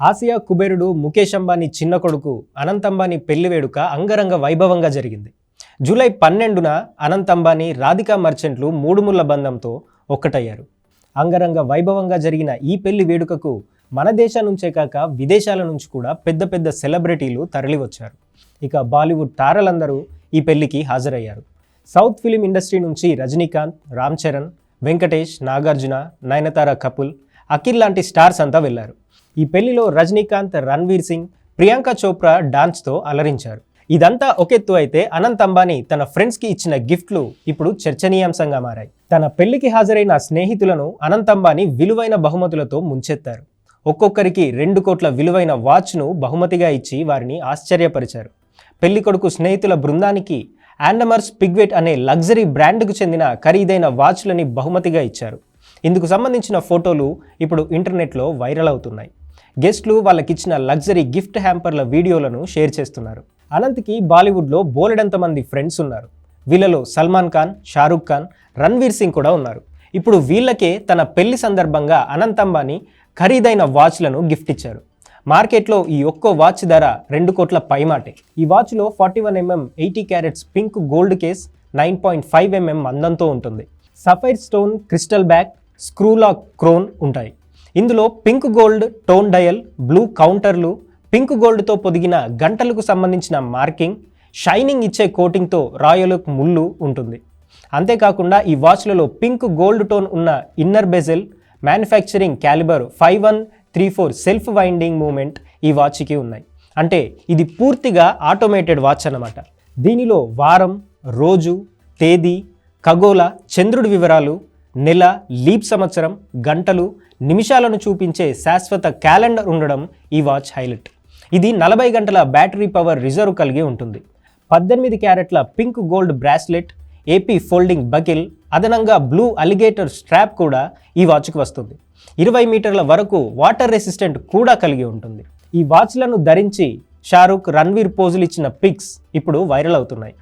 Asia కుబేరుడు ముఖేష్ అంబానీ చిన్న కొడుకు అనంత్ అంబానీ పెళ్ళి వేడుక అంగరంగ వైభవంగా జరిగింది. జూలై పన్నెండున అనంత్ అంబానీ రాధికా మర్చెంట్లు మూడుముళ్ళ బంధంతో ఒక్కటయ్యారు. అంగరంగ వైభవంగా జరిగిన ఈ పెళ్ళి వేడుకకు మన దేశం నుంచే కాక విదేశాల నుంచి కూడా పెద్ద పెద్ద సెలబ్రిటీలు తరలివచ్చారు. ఇక బాలీవుడ్ తారలందరూ ఈ పెళ్ళికి హాజరయ్యారు. సౌత్ ఫిలిం ఇండస్ట్రీ నుంచి రజనీకాంత్ రామ్ చరణ్ వెంకటేష్ నాగార్జున నయనతార కపుల్ అఖిల్ లాంటి స్టార్స్ అంతా వెళ్ళారు ఈ పెళ్ళిలో రజనీకాంత్ రణ్వీర్ సింగ్ ప్రియాంక చోప్రా డాన్స్తో అలరించారు. ఇదంతా ఒకెత్తు అయితే అనంత్ అంబానీ తన ఫ్రెండ్స్కి ఇచ్చిన గిఫ్ట్లు ఇప్పుడు చర్చనీయాంశంగా మారాయి. తన పెళ్ళికి హాజరైన స్నేహితులను అనంత్ అంబానీ విలువైన బహుమతులతో ముంచెత్తారు. ఒక్కొక్కరికి రెండు కోట్ల విలువైన వాచ్ను బహుమతిగా ఇచ్చి వారిని ఆశ్చర్యపరిచారు. పెళ్ళి కొడుకు స్నేహితుల బృందానికి ఆండమర్స్ పిగ్వెట్ అనే లగ్జరీ బ్రాండ్కు చెందిన ఖరీదైన వాచ్లని బహుమతిగా ఇచ్చారు. ఇందుకు సంబంధించిన ఫోటోలు ఇప్పుడు ఇంటర్నెట్లో వైరల్ అవుతున్నాయి. గెస్ట్లు వాళ్ళకిచ్చిన లగ్జరీ గిఫ్ట్ హ్యాంపర్ల వీడియోలను షేర్ చేస్తున్నారు. అనంత్కి బాలీవుడ్లో బోలెడంత మంది ఫ్రెండ్స్ ఉన్నారు. వీళ్ళలో సల్మాన్ ఖాన్ షారుఖ్ ఖాన్ రణ్వీర్ సింగ్ కూడా ఉన్నారు. ఇప్పుడు వీళ్ళకే తన పెళ్ళి సందర్భంగా అనంత్ అంబానీ ఖరీదైన వాచ్లను గిఫ్ట్ ఇచ్చారు. మార్కెట్లో ఈ ఒక్కో వాచ్ ధర రెండు కోట్ల పైమాటే ఈ వాచ్లో forty one MM eighty carats pink gold case nine point five MM అందంతో ఉంటుంది. Sapphire stone crystal back screw lock crown ఉంటాయి. ఇందులో pink gold tone dial blue కౌంటర్లు పింక్ గోల్డ్తో పొదిగిన గంటలకు సంబంధించిన మార్కింగ్ షైనింగ్ ఇచ్చే కోటింగ్తో రాయల్ ఓక్ ముళ్ళు ఉంటుంది. అంతేకాకుండా ఈ వాచ్లలో పింక్ గోల్డ్ టోన్ ఉన్న inner bezel manufacturing calibre five one three four self winding movement ఈ వాచ్కి ఉన్నాయి. అంటే ఇది పూర్తిగా ఆటోమేటెడ్ వాచ్ అన్నమాట. దీనిలో వారం రోజు తేదీ ఖగోళ చంద్రుడి వివరాలు నెల లీప్ సంవత్సరం గంటలు నిమిషాలను చూపించే శాశ్వత క్యాలెండర్ ఉండడం ఈ వాచ్ హైలైట్. ఇది నలభై గంటల బ్యాటరీ పవర్ రిజర్వ్ కలిగి ఉంటుంది. పద్దెనిమిది క్యారెట్ల pink gold bracelet AP folding buckle అదనంగా బ్లూ అలిగేటర్ స్ట్రాప్ కూడా ఈ వాచ్కి వస్తుంది. ఇరవై మీటర్ల వరకు వాటర్ రెసిస్టెంట్ కూడా కలిగి ఉంటుంది. ఈ వాచ్లను ధరించి షారుఖ్ రణ్వీర్ పోజులు ఇచ్చిన పిక్స్ ఇప్పుడు వైరల్ అవుతున్నాయి.